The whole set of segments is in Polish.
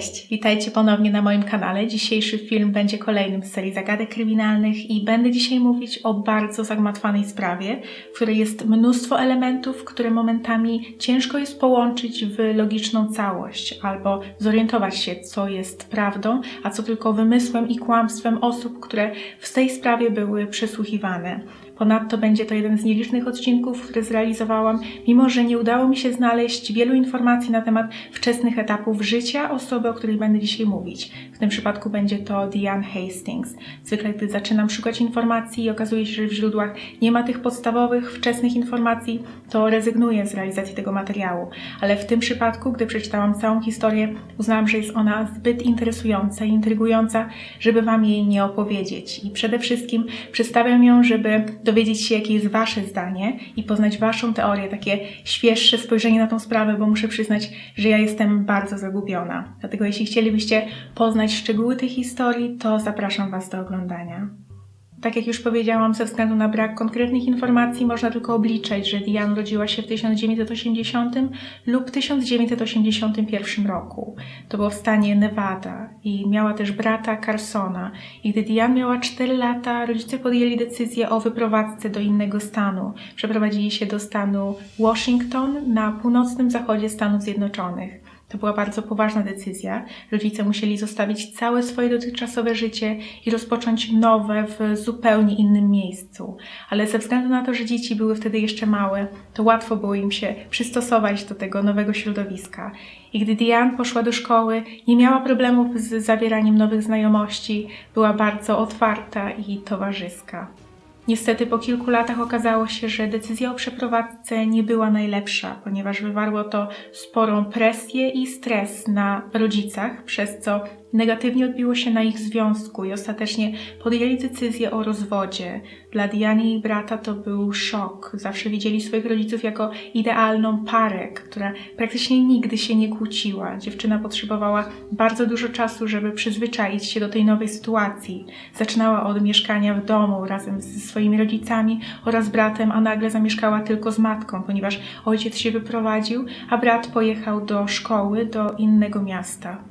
Cześć, witajcie ponownie na moim kanale. Dzisiejszy film będzie kolejnym z serii zagadek kryminalnych i będę dzisiaj mówić o bardzo zagmatwanej sprawie, w której jest mnóstwo elementów, które momentami ciężko jest połączyć w logiczną całość albo zorientować się, co jest prawdą, a co tylko wymysłem i kłamstwem osób, które w tej sprawie były przesłuchiwane. Ponadto będzie to jeden z nielicznych odcinków, które zrealizowałam, mimo że nie udało mi się znaleźć wielu informacji na temat wczesnych etapów życia osoby, o której będę dzisiaj mówić. W tym przypadku będzie to Diane Hastings. Zwykle, gdy zaczynam szukać informacji i okazuje się, że w źródłach nie ma tych podstawowych, wczesnych informacji, to rezygnuję z realizacji tego materiału. Ale w tym przypadku, gdy przeczytałam całą historię, uznałam, że jest ona zbyt interesująca i intrygująca, żeby Wam jej nie opowiedzieć. I przede wszystkim przedstawiam ją, żeby dowiedzieć się, jakie jest Wasze zdanie i poznać Waszą teorię, takie świeższe spojrzenie na tą sprawę, bo muszę przyznać, że ja jestem bardzo zagubiona. Dlatego jeśli chcielibyście poznać szczegóły tej historii, to zapraszam Was do oglądania. Tak jak już powiedziałam, ze względu na brak konkretnych informacji można tylko obliczać, że Diane urodziła się w 1980 lub 1981 roku. To było w stanie Nevada i miała też brata Carsona. I gdy Diane miała 4 lata, rodzice podjęli decyzję o wyprowadzce do innego stanu. Przeprowadzili się do stanu Washington na północnym zachodzie Stanów Zjednoczonych. To była bardzo poważna decyzja. Rodzice musieli zostawić całe swoje dotychczasowe życie i rozpocząć nowe w zupełnie innym miejscu. Ale ze względu na to, że dzieci były wtedy jeszcze małe, to łatwo było im się przystosować do tego nowego środowiska. I gdy Diane poszła do szkoły, nie miała problemów z zawieraniem nowych znajomości, była bardzo otwarta i towarzyska. Niestety po kilku latach okazało się, że decyzja o przeprowadzce nie była najlepsza, ponieważ wywarło to sporą presję i stres na rodzicach, przez co negatywnie odbiło się na ich związku i ostatecznie podjęli decyzję o rozwodzie. Dla Diany i jej brata to był szok. Zawsze widzieli swoich rodziców jako idealną parę, która praktycznie nigdy się nie kłóciła. Dziewczyna potrzebowała bardzo dużo czasu, żeby przyzwyczaić się do tej nowej sytuacji. Zaczynała od mieszkania w domu razem ze swoimi rodzicami oraz bratem, a nagle zamieszkała tylko z matką, ponieważ ojciec się wyprowadził, a brat pojechał do szkoły do innego miasta.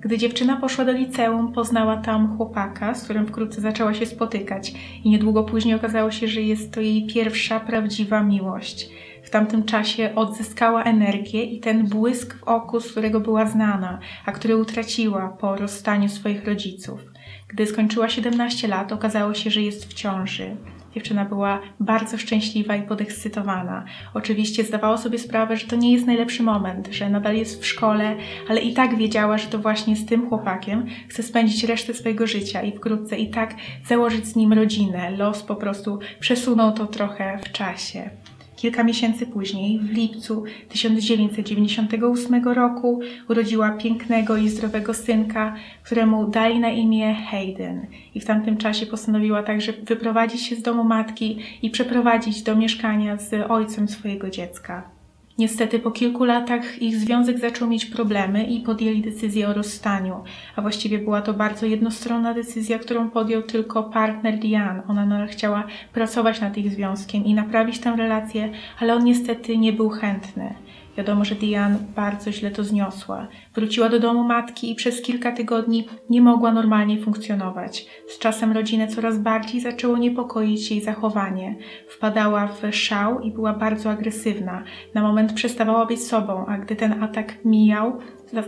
Gdy dziewczyna poszła do liceum, poznała tam chłopaka, z którym wkrótce zaczęła się spotykać, i niedługo później okazało się, że jest to jej pierwsza prawdziwa miłość. W tamtym czasie odzyskała energię i ten błysk w oku, z którego była znana, a który utraciła po rozstaniu swoich rodziców. Gdy skończyła 17 lat, okazało się, że jest w ciąży. Dziewczyna była bardzo szczęśliwa i podekscytowana. Oczywiście zdawała sobie sprawę, że to nie jest najlepszy moment, że nadal jest w szkole, ale i tak wiedziała, że to właśnie z tym chłopakiem chce spędzić resztę swojego życia i wkrótce i tak założyć z nim rodzinę. Los po prostu przesunął to trochę w czasie. Kilka miesięcy później, w lipcu 1998 roku, urodziła pięknego i zdrowego synka, któremu dali na imię Hayden. I w tamtym czasie postanowiła także wyprowadzić się z domu matki i przeprowadzić do mieszkania z ojcem swojego dziecka. Niestety po kilku latach ich związek zaczął mieć problemy i podjęli decyzję o rozstaniu, a właściwie była to bardzo jednostronna decyzja, którą podjął tylko partner Diane. Ona nadal chciała pracować nad ich związkiem i naprawić tę relację, ale on niestety nie był chętny. Wiadomo, że Diane bardzo źle to zniosła. Wróciła do domu matki i przez kilka tygodni nie mogła normalnie funkcjonować. Z czasem rodzinę coraz bardziej zaczęło niepokoić jej zachowanie. Wpadała w szał i była bardzo agresywna. Na moment przestawała być sobą, a gdy ten atak mijał,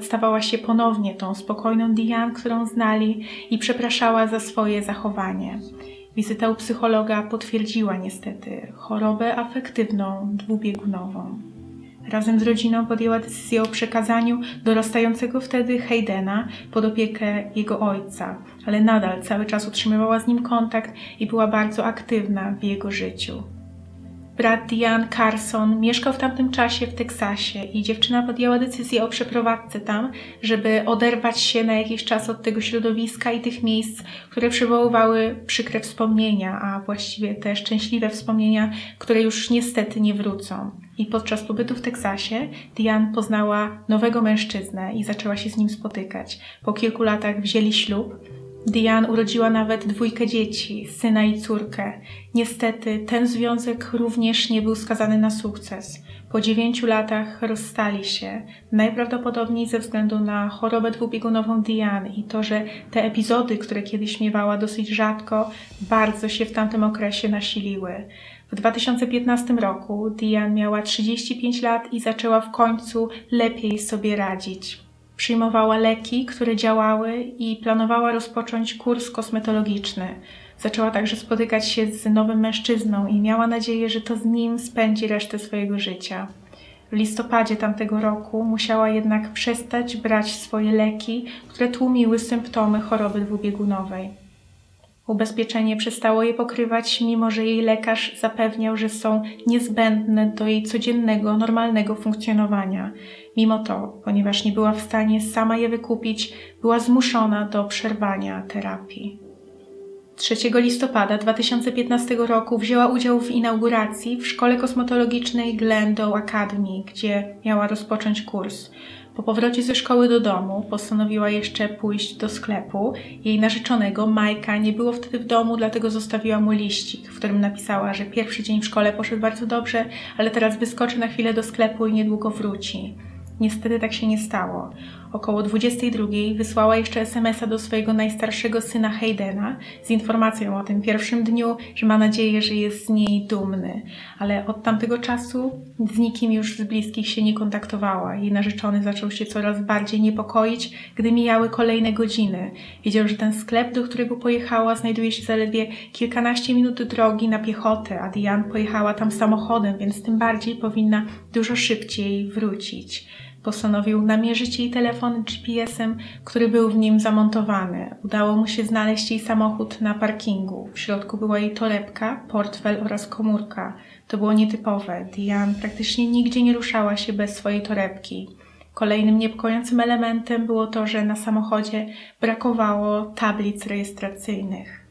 stawała się ponownie tą spokojną Diane, którą znali i przepraszała za swoje zachowanie. Wizyta u psychologa potwierdziła niestety chorobę afektywną dwubiegunową. Razem z rodziną podjęła decyzję o przekazaniu dorastającego wtedy Haydena pod opiekę jego ojca, ale nadal cały czas utrzymywała z nim kontakt i była bardzo aktywna w jego życiu. Brat Diane Carson mieszkał w tamtym czasie w Teksasie i dziewczyna podjęła decyzję o przeprowadzce tam, żeby oderwać się na jakiś czas od tego środowiska i tych miejsc, które przywoływały przykre wspomnienia, a właściwie te szczęśliwe wspomnienia, które już niestety nie wrócą. I podczas pobytu w Teksasie Diane poznała nowego mężczyznę i zaczęła się z nim spotykać. Po kilku latach wzięli ślub Diane urodziła nawet dwójkę dzieci, syna i córkę. Niestety ten związek również nie był skazany na sukces. Po dziewięciu latach rozstali się, najprawdopodobniej ze względu na chorobę dwubiegunową Diane i to, że te epizody, które kiedyś miewała dosyć rzadko, bardzo się w tamtym okresie nasiliły. W 2015 roku Diane miała 35 lat i zaczęła w końcu lepiej sobie radzić. Przyjmowała leki, które działały i planowała rozpocząć kurs kosmetologiczny. Zaczęła także spotykać się z nowym mężczyzną i miała nadzieję, że to z nim spędzi resztę swojego życia. W listopadzie tamtego roku musiała jednak przestać brać swoje leki, które tłumiły symptomy choroby dwubiegunowej. Ubezpieczenie przestało je pokrywać, mimo że jej lekarz zapewniał, że są niezbędne do jej codziennego, normalnego funkcjonowania. Mimo to, ponieważ nie była w stanie sama je wykupić, była zmuszona do przerwania terapii. 3 listopada 2015 roku wzięła udział w inauguracji w szkole kosmetologicznej Glendale Academy, gdzie miała rozpocząć kurs. Po powrocie ze szkoły do domu postanowiła jeszcze pójść do sklepu. Jej narzeczonego, Majka, nie było wtedy w domu, dlatego zostawiła mu liścik, w którym napisała, że pierwszy dzień w szkole poszedł bardzo dobrze, ale teraz wyskoczy na chwilę do sklepu i niedługo wróci. Niestety tak się nie stało. Około 22 wysłała jeszcze SMS-a do swojego najstarszego syna Haydena z informacją o tym pierwszym dniu, że ma nadzieję, że jest z niej dumny. Ale od tamtego czasu z nikim już z bliskich się nie kontaktowała. Jej narzeczony zaczął się coraz bardziej niepokoić, gdy mijały kolejne godziny. Wiedział, że ten sklep, do którego pojechała, znajduje się zaledwie kilkanaście minut drogi na piechotę, a Diane pojechała tam samochodem, więc tym bardziej powinna dużo szybciej wrócić postanowił namierzyć jej telefon GPS-em, który był w nim zamontowany. Udało mu się znaleźć jej samochód na parkingu. W środku była jej torebka, portfel oraz komórka. To było nietypowe. Diane praktycznie nigdzie nie ruszała się bez swojej torebki. Kolejnym niepokojącym elementem było to, że na samochodzie brakowało tablic rejestracyjnych.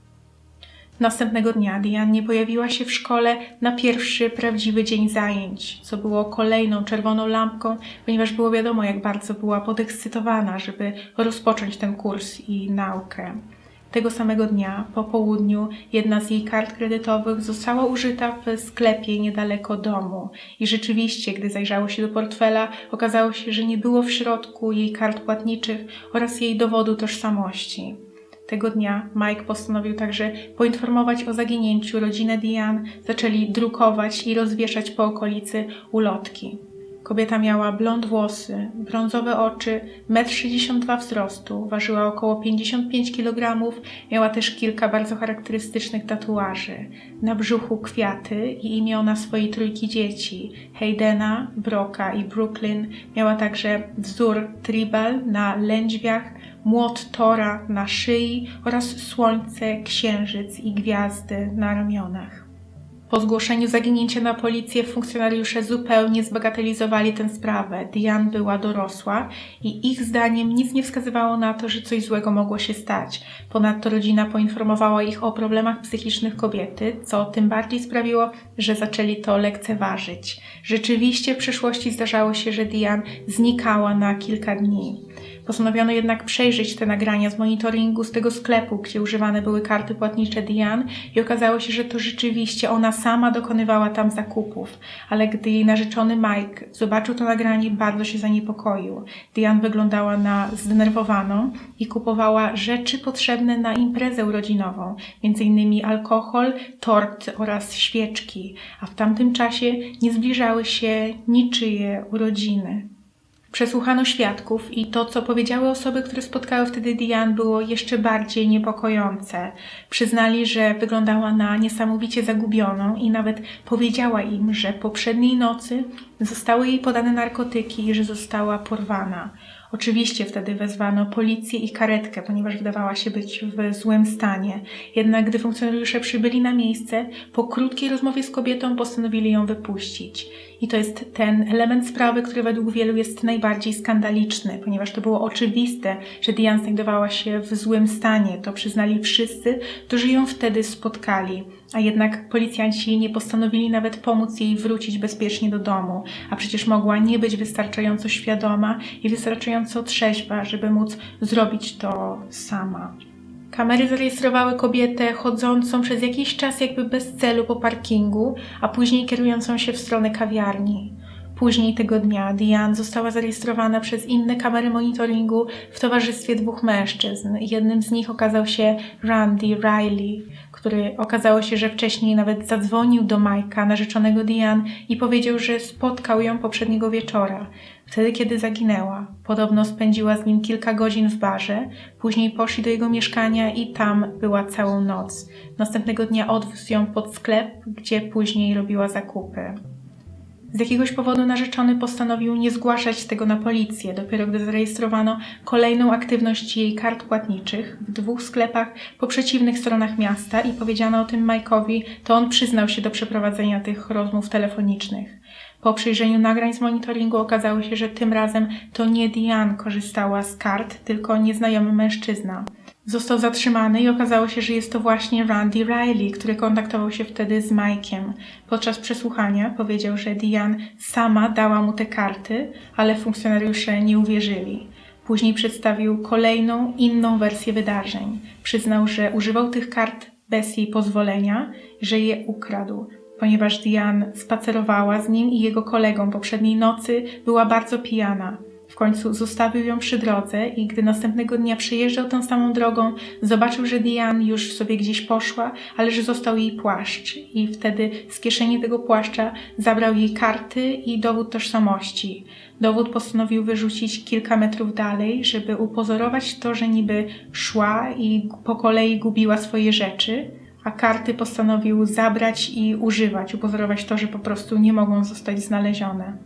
Następnego dnia Diane nie pojawiła się w szkole na pierwszy prawdziwy dzień zajęć, co było kolejną czerwoną lampką, ponieważ było wiadomo, jak bardzo była podekscytowana, żeby rozpocząć ten kurs i naukę. Tego samego dnia, po południu, jedna z jej kart kredytowych została użyta w sklepie niedaleko domu. I rzeczywiście, gdy zajrzało się do portfela, okazało się, że nie było w środku jej kart płatniczych oraz jej dowodu tożsamości. Tego dnia Mike postanowił także poinformować o zaginięciu rodzinę Diane, zaczęli drukować i rozwieszać po okolicy ulotki. Kobieta miała blond włosy, brązowe oczy, 1,62 m wzrostu, ważyła około 55 kg, miała też kilka bardzo charakterystycznych tatuaży. Na brzuchu kwiaty i imiona swojej trójki dzieci, Haydena, Broka i Brooklyn. Miała także wzór tribal na lędźwiach, młot Tora na szyi oraz słońce, księżyc i gwiazdy na ramionach. Po zgłoszeniu zaginięcia na policję funkcjonariusze zupełnie zbagatelizowali tę sprawę. Diane była dorosła i ich zdaniem nic nie wskazywało na to, że coś złego mogło się stać. Ponadto rodzina poinformowała ich o problemach psychicznych kobiety, co tym bardziej sprawiło, że zaczęli to lekceważyć. Rzeczywiście w przeszłości zdarzało się, że Diane znikała na kilka dni. Postanowiono jednak przejrzeć te nagrania z monitoringu z tego sklepu, gdzie używane były karty płatnicze Diane i okazało się, że to rzeczywiście ona sama dokonywała tam zakupów. Ale gdy jej narzeczony Mike zobaczył to nagranie, bardzo się zaniepokoił. Diane wyglądała na zdenerwowaną i kupowała rzeczy potrzebne na imprezę urodzinową, m.in. alkohol, tort oraz świeczki, a w tamtym czasie nie zbliżały się niczyje urodziny. Przesłuchano świadków i to, co powiedziały osoby, które spotkały wtedy Diane, było jeszcze bardziej niepokojące. Przyznali, że wyglądała na niesamowicie zagubioną i nawet powiedziała im, że poprzedniej nocy zostały jej podane narkotyki i że została porwana. Oczywiście wtedy wezwano policję i karetkę, ponieważ wydawała się być w złym stanie. Jednak gdy funkcjonariusze przybyli na miejsce, po krótkiej rozmowie z kobietą postanowili ją wypuścić. I to jest ten element sprawy, który według wielu jest najbardziej skandaliczny, ponieważ to było oczywiste, że Diane znajdowała się w złym stanie. To przyznali wszyscy, którzy ją wtedy spotkali. A jednak policjanci nie postanowili nawet pomóc jej wrócić bezpiecznie do domu, a przecież mogła nie być wystarczająco świadoma i wystarczająco trzeźwa, żeby móc zrobić to sama. Kamery zarejestrowały kobietę chodzącą przez jakiś czas jakby bez celu po parkingu, a później kierującą się w stronę kawiarni. Później tego dnia Diane została zarejestrowana przez inne kamery monitoringu w towarzystwie dwóch mężczyzn. Jednym z nich okazał się Randy Riley, który okazało się, że wcześniej nawet zadzwonił do Mike'a, narzeczonego Diane, i powiedział, że spotkał ją poprzedniego wieczora, wtedy kiedy zaginęła. Podobno spędziła z nim kilka godzin w barze, później poszli do jego mieszkania i tam była całą noc. Następnego dnia odwiózł ją pod sklep, gdzie później robiła zakupy. Z jakiegoś powodu narzeczony postanowił nie zgłaszać tego na policję, dopiero gdy zarejestrowano kolejną aktywność jej kart płatniczych w dwóch sklepach po przeciwnych stronach miasta i powiedziano o tym Mike'owi, to on przyznał się do przeprowadzenia tych rozmów telefonicznych. Po przyjrzeniu nagrań z monitoringu okazało się, że tym razem to nie Diane korzystała z kart, tylko nieznajomy mężczyzna. Został zatrzymany i okazało się, że jest to właśnie Randy Riley, który kontaktował się wtedy z Mike'iem. Podczas przesłuchania powiedział, że Diane sama dała mu te karty, ale funkcjonariusze nie uwierzyli. Później przedstawił kolejną, inną wersję wydarzeń. Przyznał, że używał tych kart bez jej pozwolenia, że je ukradł. Ponieważ Diane spacerowała z nim i jego kolegą poprzedniej nocy, była bardzo pijana. W końcu zostawił ją przy drodze i gdy następnego dnia przejeżdżał tą samą drogą, zobaczył, że Diane już sobie gdzieś poszła, ale że został jej płaszcz i wtedy z kieszeni tego płaszcza zabrał jej karty i dowód tożsamości. Dowód postanowił wyrzucić kilka metrów dalej, żeby upozorować to, że niby szła i po kolei gubiła swoje rzeczy, a karty postanowił zabrać i używać, upozorować to, że po prostu nie mogą zostać znalezione.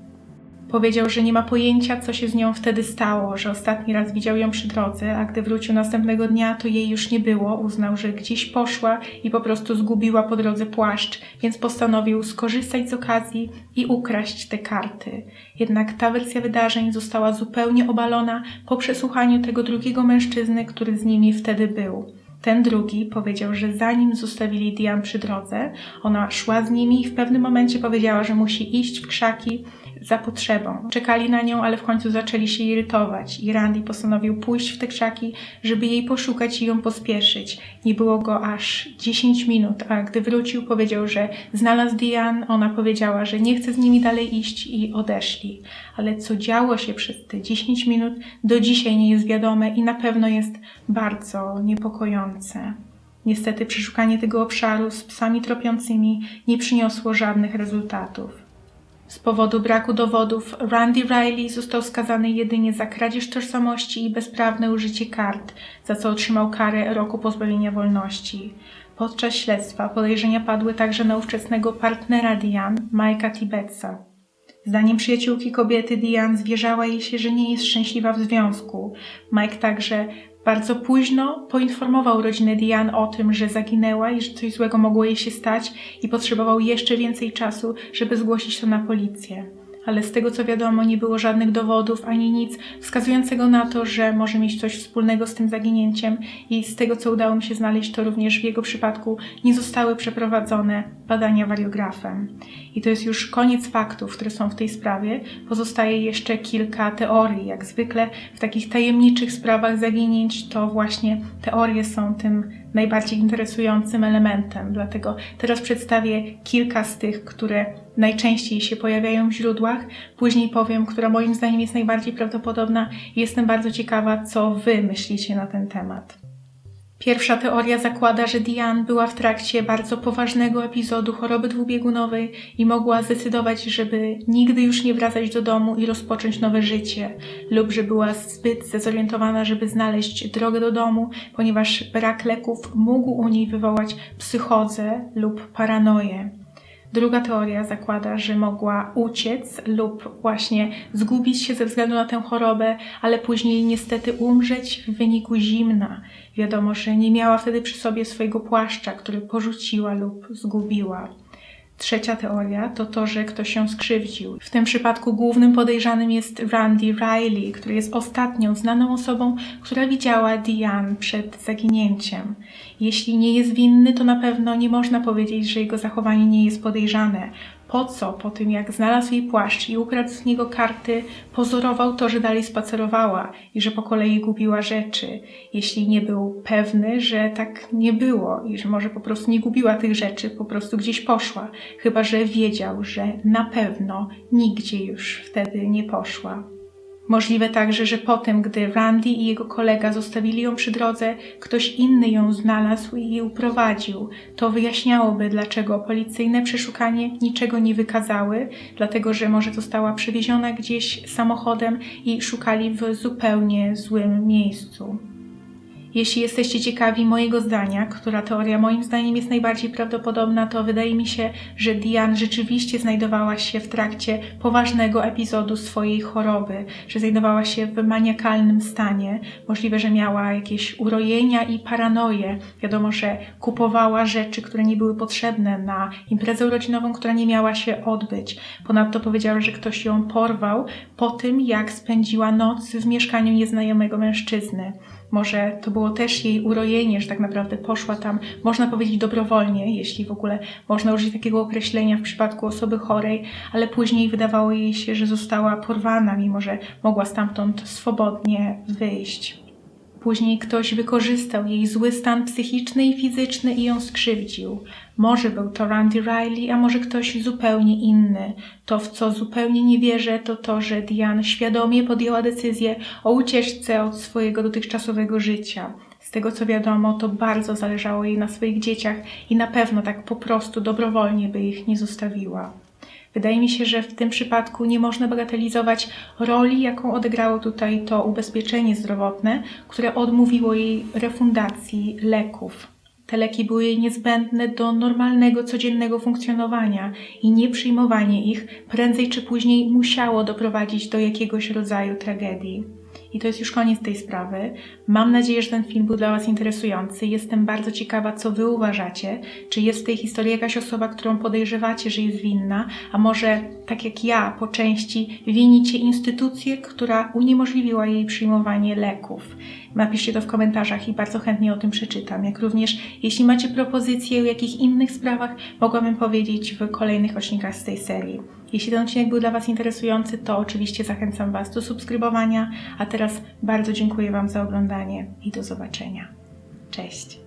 Powiedział, że nie ma pojęcia, co się z nią wtedy stało, że ostatni raz widział ją przy drodze, a gdy wrócił następnego dnia, to jej już nie było. Uznał, że gdzieś poszła i po prostu zgubiła po drodze płaszcz, więc postanowił skorzystać z okazji i ukraść te karty. Jednak ta wersja wydarzeń została zupełnie obalona po przesłuchaniu tego drugiego mężczyzny, który z nimi wtedy był. Ten drugi powiedział, że zanim zostawili Diane przy drodze, ona szła z nimi i w pewnym momencie powiedziała, że musi iść w krzaki za potrzebą. Czekali na nią, ale w końcu zaczęli się irytować i Randy postanowił pójść w te krzaki, żeby jej poszukać i ją pospieszyć. Nie było go aż 10 minut, a gdy wrócił powiedział, że znalazł Diane, ona powiedziała, że nie chce z nimi dalej iść i odeszli. Ale co działo się przez te 10 minut do dzisiaj nie jest wiadome i na pewno jest bardzo niepokojące. Niestety przeszukanie tego obszaru z psami tropiącymi nie przyniosło żadnych rezultatów. Z powodu braku dowodów Randy Riley został skazany jedynie za kradzież tożsamości i bezprawne użycie kart, za co otrzymał karę roku pozbawienia wolności. Podczas śledztwa podejrzenia padły także na ówczesnego partnera Diane, Mike'a Tibetsa. Zdaniem przyjaciółki kobiety Diane zwierzała jej się, że nie jest szczęśliwa w związku. Mike także bardzo późno poinformował rodzinę Diane o tym, że zaginęła i że coś złego mogło jej się stać i potrzebował jeszcze więcej czasu, żeby zgłosić to na policję. Ale z tego co wiadomo, nie było żadnych dowodów ani nic wskazującego na to, że może mieć coś wspólnego z tym zaginięciem, i z tego co udało mi się znaleźć, to również w jego przypadku nie zostały przeprowadzone badania wariografem. I to jest już koniec faktów, które są w tej sprawie. Pozostaje jeszcze kilka teorii. Jak zwykle w takich tajemniczych sprawach zaginięć, to właśnie teorie są tym najbardziej interesującym elementem. Dlatego teraz przedstawię kilka z tych, które najczęściej się pojawiają w źródłach. Później powiem, która moim zdaniem jest najbardziej prawdopodobna jestem bardzo ciekawa, co Wy myślicie na ten temat. Pierwsza teoria zakłada, że Diane była w trakcie bardzo poważnego epizodu choroby dwubiegunowej i mogła zdecydować, żeby nigdy już nie wracać do domu i rozpocząć nowe życie, lub że była zbyt zdezorientowana, żeby znaleźć drogę do domu, ponieważ brak leków mógł u niej wywołać psychozę lub paranoję. Druga teoria zakłada, że mogła uciec lub właśnie zgubić się ze względu na tę chorobę, ale później niestety umrzeć w wyniku zimna. Wiadomo, że nie miała wtedy przy sobie swojego płaszcza, który porzuciła lub zgubiła. Trzecia teoria to to, że ktoś się skrzywdził. W tym przypadku głównym podejrzanym jest Randy Riley, który jest ostatnią znaną osobą, która widziała Diane przed zaginięciem. Jeśli nie jest winny, to na pewno nie można powiedzieć, że jego zachowanie nie jest podejrzane. Po co? Po tym jak znalazł jej płaszcz i ukradł z niego karty, pozorował to, że dalej spacerowała i że po kolei gubiła rzeczy, jeśli nie był pewny, że tak nie było i że może po prostu nie gubiła tych rzeczy, po prostu gdzieś poszła, chyba że wiedział, że na pewno nigdzie już wtedy nie poszła. Możliwe także, że potem, gdy Randy i jego kolega zostawili ją przy drodze, ktoś inny ją znalazł i uprowadził. To wyjaśniałoby, dlaczego policyjne przeszukanie niczego nie wykazały, dlatego że może została przewieziona gdzieś samochodem i szukali w zupełnie złym miejscu. Jeśli jesteście ciekawi mojego zdania, która teoria moim zdaniem jest najbardziej prawdopodobna, to wydaje mi się, że Diane rzeczywiście znajdowała się w trakcie poważnego epizodu swojej choroby, że znajdowała się w maniakalnym stanie. Możliwe, że miała jakieś urojenia i paranoje. Wiadomo, że kupowała rzeczy, które nie były potrzebne na imprezę urodzinową, która nie miała się odbyć. Ponadto powiedziała, że ktoś ją porwał po tym, jak spędziła noc w mieszkaniu nieznajomego mężczyzny. Może to było też jej urojenie, że tak naprawdę poszła tam, można powiedzieć dobrowolnie, jeśli w ogóle można użyć takiego określenia w przypadku osoby chorej, ale później wydawało jej się, że została porwana, mimo że mogła stamtąd swobodnie wyjść. Później ktoś wykorzystał jej zły stan psychiczny i fizyczny i ją skrzywdził. Może był to Randy Riley, a może ktoś zupełnie inny. To, w co zupełnie nie wierzę, to to, że Diane świadomie podjęła decyzję o ucieczce od swojego dotychczasowego życia. Z tego co wiadomo, to bardzo zależało jej na swoich dzieciach i na pewno tak po prostu dobrowolnie by ich nie zostawiła. Wydaje mi się, że w tym przypadku nie można bagatelizować roli, jaką odegrało tutaj to ubezpieczenie zdrowotne, które odmówiło jej refundacji leków. Te leki były jej niezbędne do normalnego, codziennego funkcjonowania i nieprzyjmowanie ich prędzej czy później musiało doprowadzić do jakiegoś rodzaju tragedii. I to jest już koniec tej sprawy. Mam nadzieję, że ten film był dla Was interesujący. Jestem bardzo ciekawa, co Wy uważacie. Czy jest w tej historii jakaś osoba, którą podejrzewacie, że jest winna, a może, tak jak ja, po części winicie instytucję, która uniemożliwiła jej przyjmowanie leków. Napiszcie to w komentarzach i bardzo chętnie o tym przeczytam. Jak również, jeśli macie propozycje o jakich innych sprawach, mogłabym powiedzieć w kolejnych odcinkach z tej serii. Jeśli ten odcinek był dla Was interesujący, to oczywiście zachęcam Was do subskrybowania, a teraz bardzo dziękuję Wam za oglądanie i do zobaczenia. Cześć!